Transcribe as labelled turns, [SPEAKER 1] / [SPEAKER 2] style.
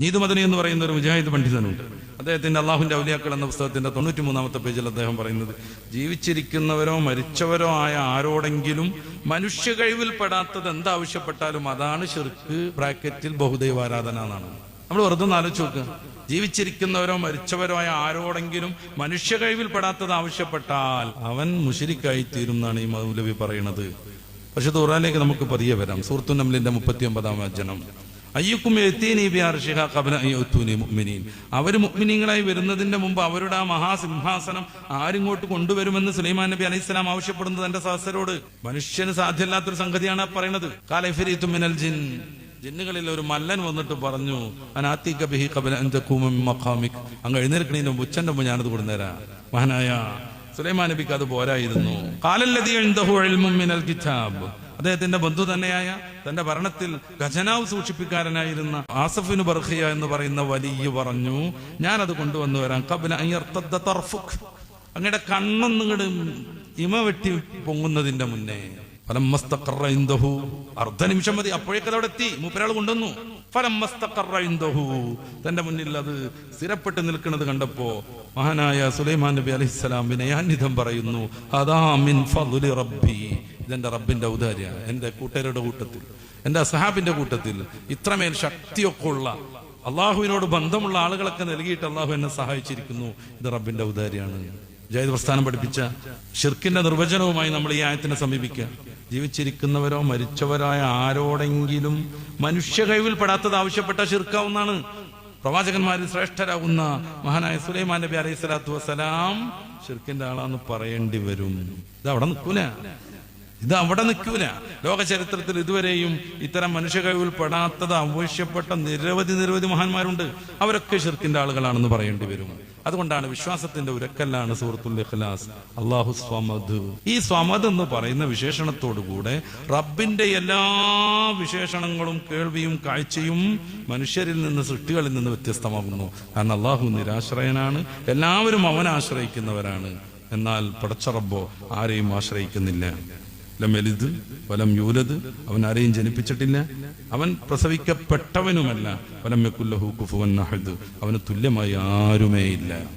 [SPEAKER 1] നീതു മദനി എന്ന് പറയുന്ന ഒരു മുജാഹിദ് പണ്ഡിതനുണ്ട്. അദ്ദേഹത്തിന്റെ അള്ളാഹുന്റെ ഔലിയാക്കൾ എന്ന പുസ്തകത്തിന്റെ തൊണ്ണൂറ്റി മൂന്നാമത്തെ പേജിൽ അദ്ദേഹം പറയുന്നത് ജീവിച്ചിരിക്കുന്നവരോ മരിച്ചവരോ ആയ ആരോടെങ്കിലും മനുഷ്യ കഴിവിൽപ്പെടാത്തത് എന്താവശ്യപ്പെട്ടാലും അതാണ് ഷിർക്ക് ബ്രാക്കറ്റിൽ ബഹുദൈവാരാധന എന്നാണ്. നമ്മൾ വെറുതെ ഒന്ന് ആലോചിച്ച് നോക്കുക ജീവിച്ചിരിക്കുന്നവരോ മരിച്ചവരോ ആയ ആരോടെങ്കിലും മനുഷ്യ കഴിവിൽപ്പെടാത്തത് ആവശ്യപ്പെട്ടാൽ അവൻ മുഷിരിക്കായി തീരും എന്നാണ് ഈ മൗലവി പറയുന്നത്. പക്ഷെ ഖുറാനിലേക്ക് നമുക്ക് പതിയെ വരാം. സൂറത്തു നംലിന്റെ മുപ്പത്തി ഒമ്പതാം വചനം. അയ്യുക്കും മുഅ്മിനീൻ. അവർ മുഅ്മിനീങ്ങളായി വരുന്നതിന്റെ മുമ്പ് അവരുടെ ആ മഹാസിംഹാസനം ആരിങ്ങോട്ട് കൊണ്ടുവരുമെന്ന് സുലൈമാൻ നബി അലൈഹിസ്സലാം ആവശ്യപ്പെടുന്നത് തന്റെ സഹസരോട് മനുഷ്യന് സാധ്യമല്ലാത്തൊരു സംഗതിയാണ് പറയുന്നത് കാലഫിരീത്തു മിനൽ ജിൻ. ജിന്നുകളിൽ ഒരു മല്ലൻ വന്നിട്ട് പറഞ്ഞു മഖാമിക്. അങ്ങ് എഴുന്നേൽക്കണതിന് മുമ്പ് ഉച്ചന്റെ മുമ്പ് ഞാനത് കൊടുന്നേരാ മഹാനായ സുലൈമാൻ നബിക്ക് അത് പോരായിരുന്നു. കാലല്ലതി കിതാബ്. അദ്ദേഹത്തിന്റെ ബന്ധു തന്നെയായ തന്റെ ഭരണത്തിൽ ഖജനാവ് സൂക്ഷിപ്പിക്കാരനായിരുന്ന ആസഫിന് ബർഹിയ എന്ന് പറയുന്ന വലിയ പറഞ്ഞു ഞാനത് കൊണ്ടുവന്നു വരാം. കബല തർഫുഖ്. അങ്ങയുടെ കണ്ണൊന്നിങ്ങട് ഇമ വെട്ടി പൊങ്ങുന്നതിന്റെ മുന്നേ ഫലമ്മസ്തഖറ ഇൻദഹു അർദ്ധ നിമിഷം മതി. അപ്പോഴേക്കത് അവിടെ എത്തി. മൂപ്പരാൾ കൊണ്ടുവന്നു. ഫലമ്മസ്തഖറ ഇൻദഹു തന്റെ മുന്നിൽ അത് സ്ഥിരപ്പെട്ട് നിൽക്കുന്നത് കണ്ടപ്പോ മഹാനായ സുലൈമാൻ നബി അലൈഹിസ്സലാം വിനയാന്വിതം പറയുന്നു അതാ മിൻ ഫദ്ലി റബ്ബി. ഇതെന്റെ റബ്ബിന്റെ ഔദാര്യ എന്റെ കൂട്ടരുടെ കൂട്ടത്തിൽ എന്റെ അസഹാബിന്റെ കൂട്ടത്തിൽ. ഇത്രമേൽ ശക്തിയൊക്കെ ഉള്ള അള്ളാഹുവിനോട് ബന്ധമുള്ള ആളുകളൊക്കെ നൽകിയിട്ട് അള്ളാഹു എന്നെ സഹായിച്ചിരിക്കുന്നു. ഇത് റബ്ബിന്റെ ഔദാര്യാണ്. ജയത് പ്രസ്ഥാനം പഠിപ്പിച്ച ഷിർക്കിന്റെ നിർവചനവുമായി നമ്മൾ ഈ ആയത്തിനെ സമീപിക്കുക. ജീവിച്ചിരിക്കുന്നവരോ മരിച്ചവരായ ആരോടെങ്കിലും മനുഷ്യ കഴിവിൽപ്പെടാത്തത് ആവശ്യപ്പെട്ട ഷിർക്കാവുന്നതാണ്. പ്രവാചകന്മാരിൽ ശ്രേഷ്ഠരാകുന്ന മഹാനായ സുലൈമാൻ നബി അലൈഹി സ്വലാത്തു വസ്സലാം ഷിർക്കിന്റെ ആളാന്ന് പറയേണ്ടി വരും. ഇത് അവിടെ നിൽക്കൂല. ഇത് അവിടെ നിൽക്കൂല. ലോക ചരിത്രത്തിൽ ഇതുവരെയും ഇത്തരം മനുഷ്യ കഴിവിൽ പെടാത്തത് ആവശ്യപ്പെട്ട നിരവധി നിരവധി മഹാന്മാരുണ്ട്. അവരൊക്കെ ഷിർക്കിന്റെ ആളുകളാണെന്ന് പറയേണ്ടി വരും. അതുകൊണ്ടാണ് വിശ്വാസത്തിന്റെ ഉരക്കല്ലാണ് സൂറത്തുൽ ഇഖ്ലാസ്. അള്ളാഹു സ്വമദ്. ഈ സ്വമദ് എന്ന് പറയുന്ന വിശേഷണത്തോടുകൂടെ റബ്ബിന്റെ എല്ലാ വിശേഷണങ്ങളും കേൾവിയും കാഴ്ചയും മനുഷ്യരിൽ നിന്ന് സൃഷ്ടികളിൽ നിന്ന് വ്യത്യസ്തമാകുന്നു. കാരണം അള്ളാഹു നിരാശ്രയനാണ്. എല്ലാവരും അവനെ ആശ്രയിക്കുന്നവരാണ്. എന്നാൽ പടച്ച റബ്ബോ ആരെയും ആശ്രയിക്കുന്നില്ല. ലം യലിദ് വലം യൂലദ്. അവൻ ആരെയും ജനിപ്പിച്ചിട്ടില്ല. അവൻ പ്രസവിക്കപ്പെട്ടവനുമല്ല. വലം യക്കുല്ലഹു കുഫുവൻ അഹദ്. അവന് തുല്യമായി ആരുമേയില്ല.